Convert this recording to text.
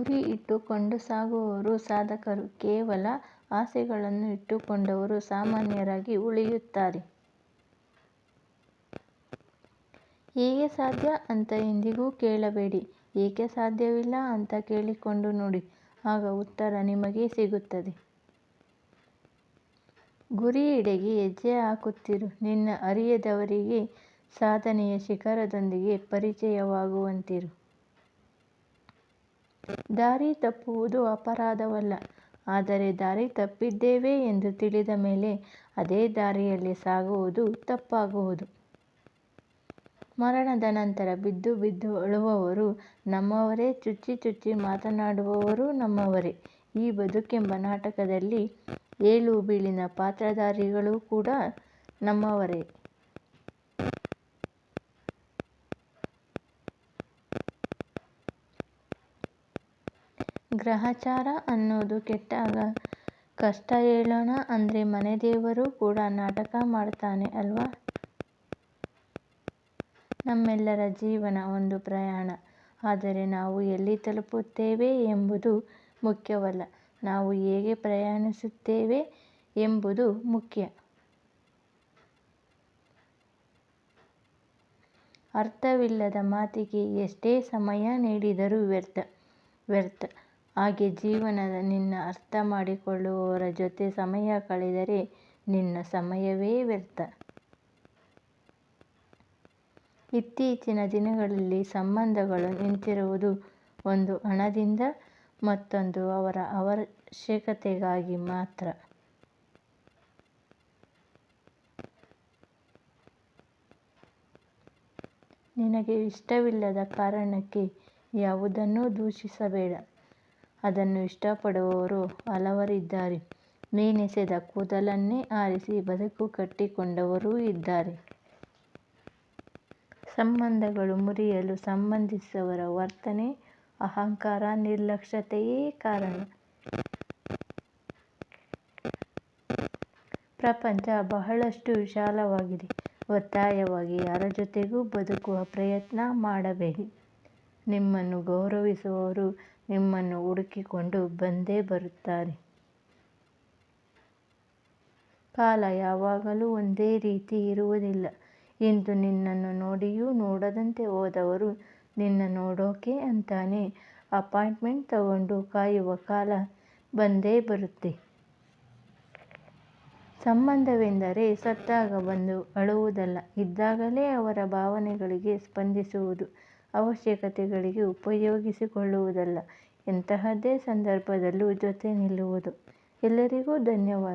ಗುರಿ ಇಟ್ಟುಕೊಂಡು ಸಾಗುವವರು ಸಾಧಕರು ಕೇವಲ ಆಸೆಗಳನ್ನು ಇಟ್ಟುಕೊಂಡವರು ಸಾಮಾನ್ಯರಾಗಿ ಉಳಿಯುತ್ತಾರೆ. ಹೇಗೆ ಸಾಧ್ಯ ಅಂತ ಎಂದಿಗೂ ಕೇಳಬೇಡಿ, ಏಕೆ ಸಾಧ್ಯವಿಲ್ಲ ಅಂತ ಕೇಳಿಕೊಂಡು ನೋಡಿ ಆಗ ಉತ್ತರ ನಿಮಗೆ ಸಿಗುತ್ತದೆ. ಗುರಿಯೆಡೆಗೆ ಹೆಜ್ಜೆ ಹಾಕುತ್ತಿರು, ನಿನ್ನ ಅರಿಯದವರಿಗೆ ಸಾಧನೆಯ ಶಿಖರದೊಂದಿಗೆ ಪರಿಚಯವಾಗುವಂತಿರು. ದಾರಿ ತಪ್ಪುವುದು ಅಪರಾಧವಲ್ಲ, ಆದರೆ ದಾರಿ ತಪ್ಪಿದ್ದೇವೆ ಎಂದು ತಿಳಿದ ಮೇಲೆ ಅದೇ ದಾರಿಯಲ್ಲಿ ಸಾಗುವುದು ತಪ್ಪಾಗುವುದು. ಮರಣದ ನಂತರ ಬಿದ್ದು ಬಿದ್ದು ಅಳುವವರು ನಮ್ಮವರೇ ಚುಚ್ಚಿ ಚುಚ್ಚಿ ಮಾತನಾಡುವವರೂ ನಮ್ಮವರೇ. ಈ ಬದುಕೆಂಬ ನಾಟಕದಲ್ಲಿ ಏಳು ಬೀಳಿನ ಪಾತ್ರಧಾರಿಗಳು ಕೂಡ ನಮ್ಮವರೇ. ಗ್ರಹಚಾರ ಅನ್ನೋದು ಕೆಟ್ಟಾಗ ಕಷ್ಟ ಹೇಳೋಣ ಅಂದ್ರೆ ಮನೆದೇವರು ಕೂಡ ನಾಟಕ ಮಾಡ್ತಾನೆ ಅಲ್ವಾ. ನಮ್ಮೆಲ್ಲರ ಜೀವನ ಒಂದು ಪ್ರಯಾಣ. ಆದರೆ ನಾವು ಎಲ್ಲಿ ತಲುಪುತ್ತೇವೆ ಎಂಬುದು ಮುಖ್ಯವಲ್ಲ, ನಾವು ಹೇಗೆ ಪ್ರಯಾಣಿಸುತ್ತೇವೆ ಎಂಬುದು ಮುಖ್ಯ. ಅರ್ಥವಿಲ್ಲದ ಮಾತಿಗೆ ಎಷ್ಟೇ ಸಮಯ ನೀಡಿದರೂ ವ್ಯರ್ಥ, ವ್ಯರ್ಥ. ಹಾಗೆ ಜೀವನದ ನಿನ್ನ ಅರ್ಥ ಮಾಡಿಕೊಳ್ಳುವವರ ಜೊತೆ ಸಮಯ ಕಳೆದರೆ ನಿನ್ನ ಸಮಯವೇ ವ್ಯರ್ಥ. ಇತ್ತೀಚಿನ ದಿನಗಳಲ್ಲಿ ಸಂಬಂಧಗಳು ನಿಂತಿರುವುದು ಒಂದು ಹಣದಿಂದ ಮತ್ತೊಂದು ಅವರ ಅವಶ್ಯಕತೆಗಾಗಿ ಮಾತ್ರ. ನಿನಗೆ ಇಷ್ಟವಿಲ್ಲದ ಕಾರಣಕ್ಕೆ ಯಾವುದನ್ನೂ ದೂಷಿಸಬೇಡ, ಅದನ್ನು ಇಷ್ಟಪಡುವವರು ಹಲವರಿದ್ದಾರೆ. ಮೇನೆಸೆದ ಕೂದಲನ್ನೇ ಆರಿಸಿ ಬದುಕು ಕಟ್ಟಿಕೊಂಡವರೂ ಇದ್ದಾರೆ. ಸಂಬಂಧಗಳು ಮುರಿಯಲು ಸಂಬಂಧಿಸಿದವರ ವರ್ತನೆ, ಅಹಂಕಾರ, ನಿರ್ಲಕ್ಷ್ಯತೆಯೇ ಕಾರಣ. ಪ್ರಪಂಚ ಬಹಳಷ್ಟು ವಿಶಾಲವಾಗಿದೆ. ಒತ್ತಾಯವಾಗಿ ಯಾರ ಜೊತೆಗೂ ಬದುಕುವ ಪ್ರಯತ್ನ ಮಾಡಬೇಡಿ. ನಿಮ್ಮನ್ನು ಗೌರವಿಸುವವರು ನಿಮ್ಮನ್ನು ಹುಡುಕಿಕೊಂಡು ಬಂದೇ ಬರುತ್ತಾರೆ. ಕಾಲ ಯಾವಾಗಲೂ ಒಂದೇ ರೀತಿ ಇರುವುದಿಲ್ಲ. ಇಂದು ನಿನ್ನನ್ನು ನೋಡಿಯೂ ನೋಡದಂತೆ ಹೋದವರು ನಿನ್ನ ನೋಡೋಕೆ ಅಂತಾನೆ ಅಪಾಯಿಂಟ್ಮೆಂಟ್ ತಗೊಂಡು ಕಾಯುವ ಕಾಲ ಬಂದೇ ಬರುತ್ತೆ. ಸಂಬಂಧವೆಂದರೆ ಸತ್ತಾಗ ಬಂದು ಅಳುವುದಲ್ಲ, ಇದ್ದಾಗಲೇ ಅವರ ಭಾವನೆಗಳಿಗೆ ಸ್ಪಂದಿಸುವುದು, ಅವಶ್ಯಕತೆಗಳಿಗೆ ಉಪಯೋಗಿಸಿಕೊಳ್ಳುವುದಲ್ಲ, ಎಂತಹದ್ದೇ ಸಂದರ್ಭದಲ್ಲೂ ಜೊತೆ ನಿಲ್ಲುವುದು. ಎಲ್ಲರಿಗೂ ಧನ್ಯವಾದ.